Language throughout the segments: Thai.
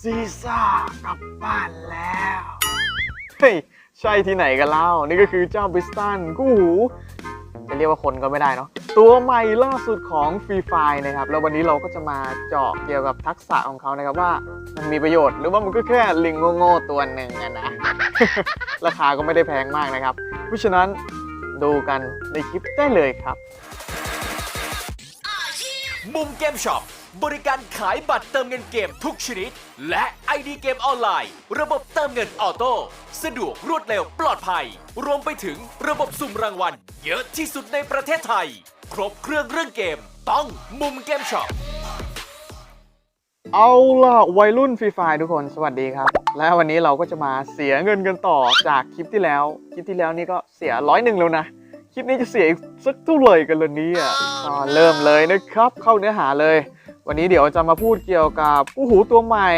ซีซ่ากลับบ้านแล้ว เฮ้ย ใช่ที่ไหนกันเล่า นี่ก็คือเจ้าบิสตันกู้หูจะเรียกว่าคนก็ไม่ได้เนาะตัวใหม่ล่าสุดของฟรีไฟนะครับ แล้ววันนี้เราก็จะมาเจาะเกี่ยวกับทักษะของเขานะครับว่ามันมีประโยชน์หรือว่ามันก็แค่ลิงโง่ๆตัวหนึ่งอะนะ ราคาก็ไม่ได้แพงมากนะครับ เพราะฉะนั้นดูกันในคลิปได้เลยครับ มุมเกมช็อปบริการขายบัตรเติมเงินเกมทุกชนิด และ ID เกมออนไลน์ ระบบเติมเงินออโต้สะดวกรวดเร็วปลอดภัย รวมไปถึงระบบสุ่มรางวัล เยอะที่สุดในประเทศไทย ครบเครื่องเรื่องเกม ต้องมุมเกมช็อปเอาล่ะวัยรุ่นฟรีไฟทุกคนสวัสดีครับ และวันนี้เราก็จะมาเสียเงินกันต่อจากคลิปที่แล้ว คลิปที่แล้วนี่ก็เสียร้อยหนึ่งแล้วนะ ลิปนี้จะเสียอีกสักเท่าไหร่กันล่ะเนี่ยก็เริ่มเลยนะครับ เข้าเนื้อหาเลย วันนี้เดี๋ยวจะมาพูดเกี่ยวกับผู้หูตัวใหม่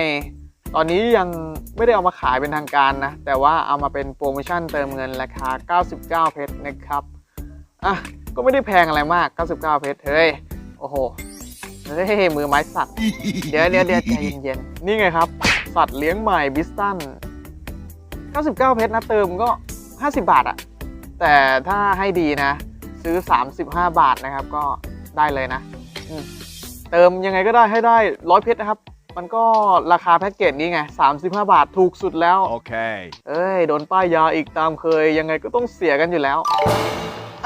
ตอนนี้ยังไม่ได้เอามาขายเป็นทางการนะ แต่ว่าเอามาเป็นโปรโมชั่นเติมเงินราคา 99 เพชรนะครับอะก็ไม่ได้แพงอะไรมาก 99 เพชรเฮ้ยโอ้โหเฮ้ยมือไม้สัตว์ เดี๋ยวเดี๋ยวเดี๋ยวใจเย็นๆ นี่ไงครับ สัตว์เลี้ยงใหม่บิสตัน 99 เพชรนะเติมก็ 50 บาทอะ แต่ถ้าให้ดีนะ ซื้อ 35 บาทนะครับก็ได้เลยนะอืมเติมยังไงก็ได้ให้ได้100เพชรนะครับ มันก็ราคาแพ็กเกจนี้ไง 35 บาทถูกสุดแล้ว Okay. เอ้ย โดนป้ายยาอีกตามเคย ยังไงก็ต้องเสียกันอยู่แล้ว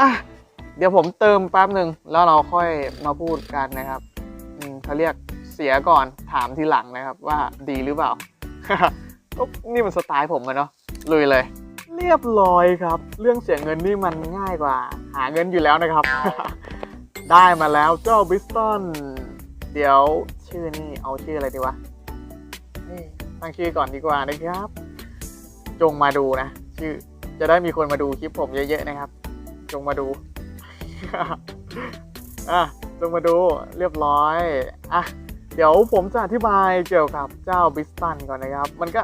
อะ เดี๋ยวผมเติมแป๊บหนึ่งแล้วเราค่อยมาพูดกันนะครับอืมเขาเรียกเสียก่อนถามทีหลังนะครับว่าดีหรือเปล่าก็นี่มันสไตล์ผมอะเนาะลุยเลย เรียบร้อยครับ เรื่องเสียเงินนี่มันง่ายกว่า หาเงินอยู่แล้วนะครับ ได้มาแล้วเจ้าบิสตันเดี๋ยวชื่อนี่เอาชื่ออะไรดีวะนี่ตั้งชื่อก่อนดีกว่านะครับ จงมาดูนะชื่อจะได้มีคนมาดูคลิปผมเยอะ ๆ นะครับ จงมาดูอะจงมาดูเรียบร้อยอะเดี๋ยวผมจะอธิบายเกี่ยวกับเจ้าบิสตันก่อนนะครับ มันก็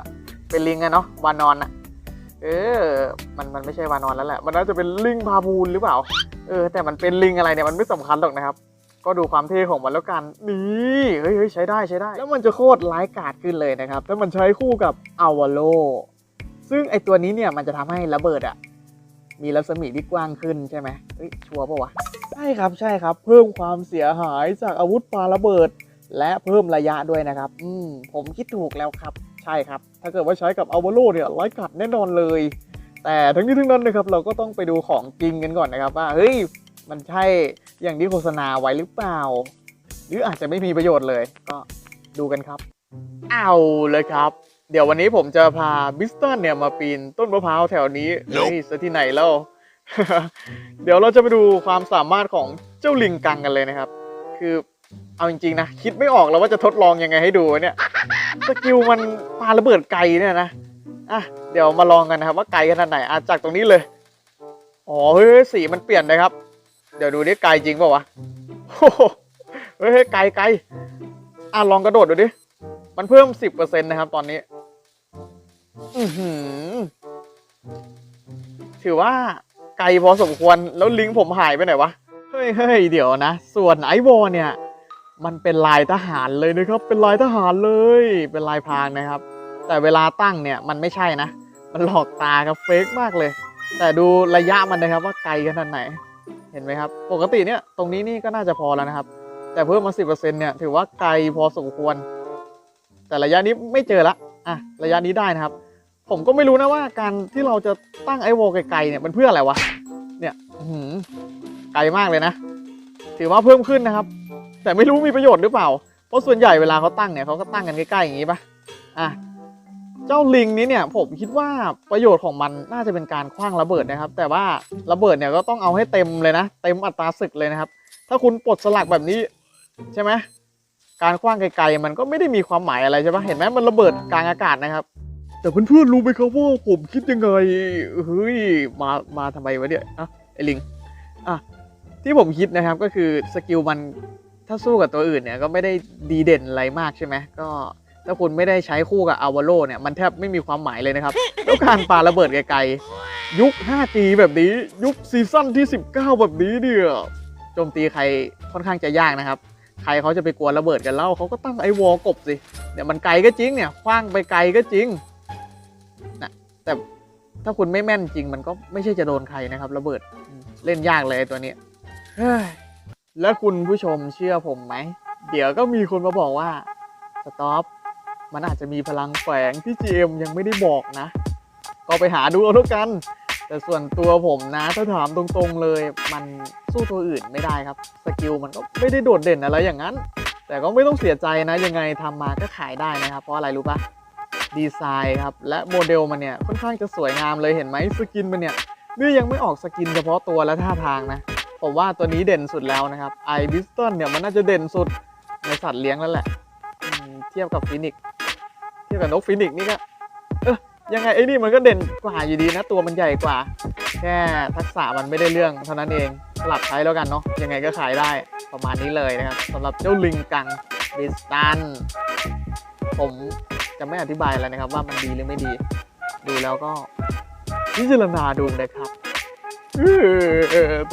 เป็นลิงอะเนาะวานอนอะ เออ มันมันไม่ใช่วานอนแล้วแหละ มันน่าจะเป็นลิงพาพูนหรือเปล่า เออ แต่มันเป็นลิงอะไรเนี่ย มันไม่สำคัญหรอกนะครับ ก็ดูความเท่ของมันแล้วกัน นี่เฮ้ยเฮ้ยใช้ได้ใช้ได้ แล้วมันจะโคตรร้ายกาจขึ้นเลยนะครับ ถ้ามันใช้คู่กับอาวาโล ซึ่งไอตัวนี้เนี่ยมันจะทำให้ระเบิดอะมีรัศมีที่กว้างขึ้นใช่ไหมเฮ้ย ชัวร์ปะวะ ใช่ครับ ใช่ครับ เพิ่มความเสียหายจากอาวุธปาระเบิด และเพิ่มระยะด้วยนะครับ อืม ผมคิดถูกแล้วครับ ช่ครับ ถ้าเกิดว่าใช้กับอาวาโลเนี่ยร้ายกาจแน่นอนเลย แต่ทั้งนี้ทั้งนั้นนะครับเราก็ต้องไปดูของจริงกันก่อนนะครับว่าเฮ้ยมันใช่อย่างที่โฆษณาไว้หรือเปล่า หรืออาจจะไม่มีประโยชน์เลยก็ดูกันครับ เอาเลยครับ เดี๋ยววันนี้ผมจะพาบิสตันเนี่ยมาปีนต้นมะพร้าวแถวนี้เฮ้ยซะที่ไหนแล้ว เดี๋ยวเราจะไปดูความสามารถของเจ้าลิงกังกันเลยนะครับ คือเอาจริงๆนะ คิดไม่ออกแล้วว่าจะทดลองยังไงให้ดูวะเนี่ย สกิลมันปาระเบิดไกลเนี่ยนะอะเดี๋ยวมาลองกันนะครับว่าไกลขนาดไหนอะจากตรงนี้เลยอ๋อเฮ้ยสีมันเปลี่ยนนะครับ เดี๋ยวดูนี่ไกลจริงเปล่าวะโอ้โหเฮ้ยไกลไกลอะลองกระโดดดูดิมันเพิ่มสิบเปอร์เซ็นต์นะครับ ตอนนี้ อือหือถือว่าไกลพอสมควรแล้วลิงก์ผมหายไปไหนวะ เฮ้ยเฮ้ยเดี๋ยวนะ ส่วนไอวอลเนี่ย มันเป็นลายทหารเลยนะครับ เป็นลายทหารเลย เป็นลายพรางนะครับ แต่เวลาตั้งเนี่ยมันไม่ใช่นะ มันหลอกตาครับเฟกมากเลย แต่ดูระยะมันนะครับว่าไกลขนาดไหน เห็นไหมครับ ปกติเนี่ยตรงนี้นี่ก็น่าจะพอแล้วนะครับ แต่เพิ่มมาสิบเปอร์เซ็นเนี่ยถือว่าไกลพอสมควร แต่ระยะนี้ไม่เจอละ อะระยะนี้ได้นะครับ ผมก็ไม่รู้นะว่าการที่เราจะตั้งไอวอลไกลๆเนี่ยมันเพื่ออะไรวะ เนี่ยไกลมากเลยนะ ถือว่าเพิ่มขึ้นนะครับ แต่ไม่รู้มีประโยชน์หรือเปล่า เพราะส่วนใหญ่เวลาเขาตั้งเนี่ยเขาก็ตั้งกันใกล้ๆอย่างนี้ปะอะเจ้าลิงนี้เนี่ยผมคิดว่าประโยชน์ของมันน่าจะเป็นการคว้างระเบิดนะครับ แต่ว่าระเบิดเนี่ยก็ต้องเอาให้เต็มเลยนะ เต็มอัตราศึกเลยนะครับ ถ้าคุณปลดสลักแบบนี้ใช่ไหมการคว้างไกลๆมันก็ไม่ได้มีความหมายอะไรใช่ปะเห็นไหมมันระเบิดกลางอากาศนะครับ แต่เพื่อนๆรู้ไหมครับว่าผมคิดยังไงเฮ้ยมามาทำไมวะเนี่ยอะไอ้ลิงอะที่ผมคิดนะครับก็คือสกิลมัน ถ้าสู้กับตัวอื่นเนี่ยก็ไม่ได้ดีเด่นอะไรมากใช่ไหมก็ถ้าคุณไม่ได้ใช้คู่กับอาวาโลเนี่ยมันแทบไม่มีความหมายเลยนะครับ แล้วการปาระเบิดไกลๆยุค 5G แบบนี้ยุคซีซั่นที่ 19 แบบนี้เนี่ยโจมตีใครค่อนข้างจะยากนะครับ ใครเขาจะไปกลัวระเบิดกันเล่าเขาก็ตั้งไอ้วอลกบสิเนี่ยมันไกลก็จริงเนี่ยคว้างไปไกลก็จริงนะแต่ถ้าคุณไม่แม่นจริงมันก็ไม่ใช่จะโดนใครนะครับ ระเบิดอืมเล่นยากเลยไอ้ตัวเนี้ยเฮ้ย แล้วคุณผู้ชมเชื่อผมไหม เดี๋ยวก็มีคนมาบอกว่าสต็อปมันอาจจะมีพลังแฝงที่ GM ยังไม่ได้บอกนะ ก็ไปหาดูเอาแล้วกัน แต่ส่วนตัวผมนะ ถ้าถามตรงๆเลย มันสู้ตัวอื่นไม่ได้ครับ สกิลมันก็ไม่ได้โดดเด่นอะไรอย่างนั้น แต่ก็ไม่ต้องเสียใจนะ ยังไงทำมาก็ขายได้นะครับ เพราะอะไรรู้ปะดีไซน์ครับ และโมเดลมันเนี่ยค่อนข้างจะสวยงามเลยเห็นไหมสกินมันเนี่ยนี่ยังไม่ออกสกินเฉพาะตัวและท่าทางนะ ผมว่าตัวนี้เด่นสุดแล้วนะครับไอบิสตันเนี่ยมันน่าจะเด่นสุดในสัตว์เลี้ยงแล้วแหละเทียบกับฟินิกซ์เทียบกับนกฟินิกซ์นี่ก็เออยังไงไอ้นี่มันก็เด่นกว่าอยู่ดีนะตัวมันใหญ่กว่า แค่ทักษะมันไม่ได้เรื่องเท่านั้นเองสลับใช้แล้วกันเนาะยังไงก็ขายได้ประมาณนี้เลยนะครับสำหรับเจ้าลิงกังบิสตันผมจะไม่อธิบายอะไรนะครับว่ามันดีหรือไม่ดี ดูแล้วก็พิจารณาดูนะครับ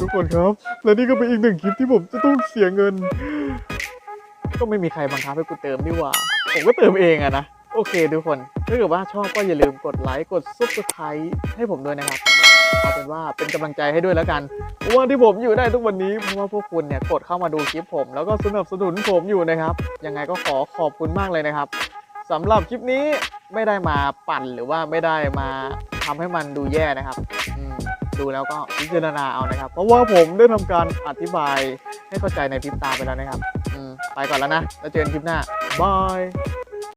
ทุกคนครับ และนี่ก็เป็นอีกหนึ่งคลิปที่ผมจะต้องเสียเงิน ก็ไม่มีใครบังคับให้กูเติมนี่หว่า ผมก็เติมเองอะนะ โอเคทุกคน ถ้าเกิดว่าชอบก็อย่าลืมกดไลค์ กดซุปเปอร์ไครให้ผมด้วยนะครับ เอาเป็นว่าเป็นกำลังใจให้ด้วยแล้วกันเพราะว่าที่ผมอยู่ได้ทุกวันนี้เพราะว่าพวกคุณเนี่ยกดเข้ามาดูคลิปผม แล้วก็สนับสนุนผมอยู่นะครับ ยังไงก็ขอขอบคุณมากเลยนะครับสำหรับคลิปนี้ไม่ได้มาปั่นหรือว่าไม่ได้มาทำให้มันดูแย่นะครับอืม ดูแล้วก็พิจารณาเอานะครับ เพราะว่าผมได้ทำการอธิบายให้เข้าใจในพริบตาไปแล้วนะครับ อืมไปก่อนแล้วนะ แล้วเจอกันคลิปหน้า บาย